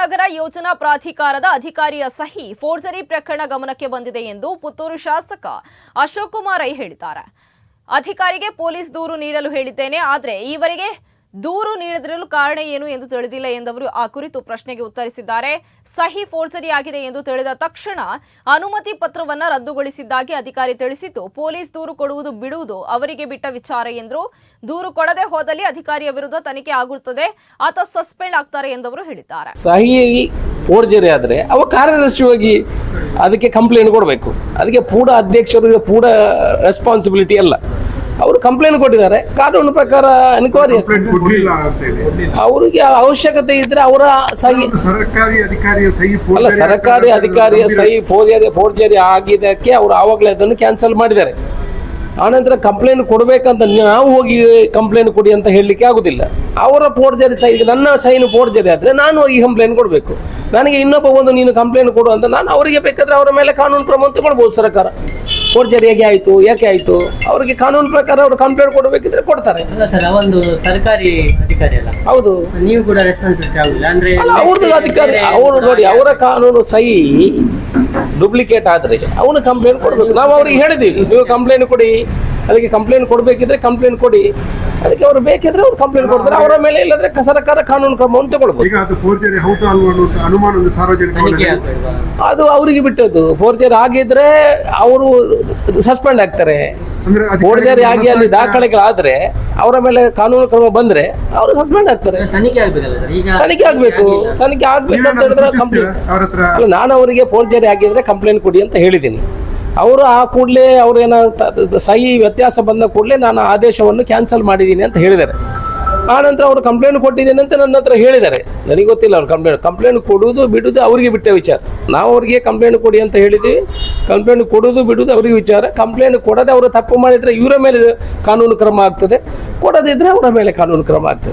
ನಗರ ಯೋಜನಾ ಪ್ರಾಧಿಕಾರದ ಅಧಿಕಾರಿಯ ಸಹಿ ಫೋರ್ಜರಿ ಪ್ರಕರಣ ಗಮನಕ್ಕೆ ಬಂದಿದೆ ಎಂದು ಪುತ್ತೂರು ಶಾಸಕ ಅಶೋಕ್ ಕುಮಾರ್ ರೈ ಹೇಳಿದ್ದಾರೆ. ಅಧಿಕಾರಿಗೆ ಪೊಲೀಸ್ ದೂರು ನೀಡಲು ಹೇಳಿದ್ದೇನೆ, ಆದರೆ ಈವರೆಗೆ ದೂರು ನೀಡದಿರಲು ಕಾರಣ ಏನು ಎಂದು ತಿಳಿದಿಲ್ಲ ಎಂದವರು ಆ ಕುರಿತು ಪ್ರಶ್ನೆಗೆ ಉತ್ತರಿಸಿದ್ದಾರೆ. ಸಹಿ ಫೋರ್ಜರಿ ಆಗಿದೆ ಎಂದು ತಿಳಿದ ತಕ್ಷಣ ಅನುಮತಿ ಪತ್ರವನ್ನ ರದ್ದುಗೊಳಿಸಿದ್ದಾಗಿ ಅಧಿಕಾರಿ ತಿಳಿಸಿದ್ದು, ಪೊಲೀಸ್ ದೂರು ಕೊಡುವುದು ಬಿಡುವುದು ಅವರಿಗೆ ಬಿಟ್ಟ ವಿಚಾರ ಎಂದರು. ದೂರು ಕೊಡದೆ ಹೋದಲ್ಲಿ ಅಧಿಕಾರಿಯ ವಿರುದ್ಧ ತನಿಖೆ ಆಗುತ್ತದೆ, ಆತ ಸಸ್ಪೆಂಡ್ ಆಗ್ತಾರೆ ಎಂದವರು ಹೇಳಿದ್ದಾರೆ. ಸಹಿ ಫೋರ್ಜರಿ ಆದರೆ ಅವ ಕಾರ್ಯದರ್ಶಿಯಾಗಿ ಅದಕ್ಕೆ ಕಂಪ್ಲೇಂಟ್ ಕೊಡಬೇಕು. ಅದಕ್ಕೆ ಪೂಡ ಅಧ್ಯಕ್ಷರು ಪೂಡ ರೆಸ್ಪಾನ್ಸಿಬಿಲಿಟಿ ಅಲ್ಲ. ಅವರು ಕಂಪ್ಲೇಂಟ್ ಕೊಟ್ಟಿದ್ದಾರೆ. ಕಾನೂನು ಪ್ರಕಾರ ಎನ್ಕ್ವೈರಿ ಅವರಿಗೆ ಅವಶ್ಯಕತೆ ಇದ್ರೆ ಅವರ ಸಹಿ ಸರ್ಕಾರಿ ಅಧಿಕಾರಿಯ ಸಹಿ ಅಲ್ಲ ಸರ್ಕಾರಿ ಅಧಿಕಾರಿಯ ಸಹಿ ಫೋರ್ಜರಿ ಫೋರ್ಜರಿ ಆಗಿದ್ದಕ್ಕೆ ಅವರು ಆವಾಗಲೇ ಅದನ್ನು ಕ್ಯಾನ್ಸಲ್ ಮಾಡಿದ್ದಾರೆ. ಆನಂತರ ಕಂಪ್ಲೇಂಟ್ ಕೊಡಬೇಕಂತ ನಾವು ಹೋಗಿ ಕಂಪ್ಲೇಂಟ್ ಕೊಡಿ ಅಂತ ಹೇಳಲಿಕ್ಕೆ ಆಗುದಿಲ್ಲ. ಅವರ ಫೋರ್ಜರಿ ಸಹಿ ನನ್ನ ಸೈನ್ ಫೋರ್ಜರಿ ಆದರೆ ನಾನು ಹೋಗಿ ಕಂಪ್ಲೇಂಟ್ ಕೊಡಬೇಕು. ನನಗೆ ಇನ್ನೊಬ್ಬ ಒಂದು ನೀನು ಕಂಪ್ಲೇಂಟ್ ಕೊಡು ಅಂತ ನಾನು ಅವರಿಗೆ ಬೇಕಾದ್ರೆ ಅವರ ಮೇಲೆ ಕಾನೂನು ಕ್ರಮ ತಗೊಳ್ಬೋದು ಸರ್ಕಾರ. ಫೋರ್ಜರಿ ಹೇಗೆ ಆಯಿತು ಯಾಕೆ ಆಯಿತು? ಅವರಿಗೆ ಕಾನೂನು ಪ್ರಕಾರ ಅವರು ಕಂಪ್ಲೇಂಟ್ ಕೊಡಬೇಕಿದ್ರೆ ಕೊಡ್ತಾರೆ. ಸರ್ ಅವೊಂದು ಸರ್ಕಾರಿ ಅಧಿಕಾರಿ ಅಲ್ಲ? ಹೌದು. ನೀವು ಕೂಡ ರೆಸ್ಪಾನ್ಸಿಬಿಲಿಟಿ ಅಂದ್ರೆ ಅವ್ರದ್ದು ಅಧಿಕಾರಿ ಅವರು ನೋಡಿ ಅವರ ಕಾನೂನು ಸಹಿ ಡೂಪ್ಲಿಕೇಟ್ ಆದ್ರೆ ಅವನು ಕಂಪ್ಲೇಂಟ್ ಕೊಡಬೇಕು. ನಾವು ಅವ್ರಿಗೆ ಹೇಳಿದ್ದೀವಿ ನೀವು ಕಂಪ್ಲೇಂಟ್ ಕೊಡಿ. ಅದಕ್ಕೆ ಕಂಪ್ಲೇಂಟ್ ಕೊಡಬೇಕಿದ್ರೆ ಕಂಪ್ಲೇಂಟ್ ಕೊಡಿ. ಅದಕ್ಕೆ ಅವರು ಬೇಕಿದ್ರೆ ಅವ್ರು ಕಂಪ್ಲೇಂಟ್ ಕೊಡ್ತಾರೆ. ಅವರ ಮೇಲೆ ಇಲ್ಲದ್ರೆ ಸರಕಾರ ಕಾನೂನು ಕ್ರಮವನ್ನು ತಗೊಳ್ಬೋದು. ಈಗ ಅದು ಅವರಿಗೆ ಬಿಟ್ಟದ್ದು. ಫೋರ್ಜರಿ ಆಗಿದ್ರೆ ಅವರು ಸಸ್ಪೆಂಡ್ ಆಗ್ತಾರೆ. ಫೋರ್ಜರಿ ಆಗಿ ಅಲ್ಲಿ ದಾಖಲೆಗಳಾದ್ರೆ ಅವರ ಮೇಲೆ ಕಾನೂನು ಕ್ರಮ ಬಂದ್ರೆ ಅವರು ಸಸ್ಪೆಂಡ್ ಆಗ್ತಾರೆ. ತನಿಖೆ ಆಗ್ಬೇಕಲ್ಲ ಸರ್? ಈಗ ತನಿಖೆ ಆಗ್ಬೇಕು. ತನಿಖೆ ಆಗ್ಬೇಕು ಅಂತ ಹೇಳಿದ್ರೆ ಕಂಪ್ಲೇಂಟ್ ಅಲ್ಲ ನಾನು ಅವರಿಗೆ ಫೋರ್ಜರಿ ಆಗಿದ್ರೆ ಕಂಪ್ಲೇಂಟ್ ಕೊಡಿ ಅಂತ ಹೇಳಿದ್ದೀನಿ. ಅವರು ಆ ಕೂಡಲೇ ಅವ್ರೇನ ಸಹಿ ವ್ಯತ್ಯಾಸ ಬಂದ ಕೂಡಲೇ ನಾನು ಆದೇಶವನ್ನು ಕ್ಯಾನ್ಸಲ್ ಮಾಡಿದ್ದೀನಿ ಅಂತ ಹೇಳಿದ್ದಾರೆ. ಆನಂತರ ಅವರು ಕಂಪ್ಲೇಂಟ್ ಕೊಟ್ಟಿದ್ದೀನಿ ಅಂತ ನನ್ನ ಹತ್ರ ಹೇಳಿದ್ದಾರೆ. ನನಗೆ ಗೊತ್ತಿಲ್ಲ ಅವ್ರು ಕಂಪ್ಲೇಂಟ್ ಕಂಪ್ಲೇಂಟ್ ಕೊಡುವುದು ಬಿಡುವುದು ಅವರಿಗೆ ಬಿಟ್ಟ ವಿಚಾರ. ನಾವು ಅವರಿಗೆ ಕಂಪ್ಲೇಂಟ್ ಕೊಡಿ ಅಂತ ಹೇಳಿದ್ದೀವಿ. ಕಂಪ್ಲೇಂಟ್ ಕೊಡುವುದು ಬಿಡುವುದು ಅವರಿಗೆ ವಿಚಾರ. ಕಂಪ್ಲೇಂಟ್ ಕೊಡದೆ ಅವರು ತಪ್ಪು ಮಾಡಿದರೆ ಇವರ ಮೇಲೆ ಕಾನೂನು ಕ್ರಮ ಆಗ್ತದೆ. ಕೊಡದಿದ್ದರೆ ಅವರ ಮೇಲೆ ಕಾನೂನು ಕ್ರಮ ಆಗ್ತದೆ.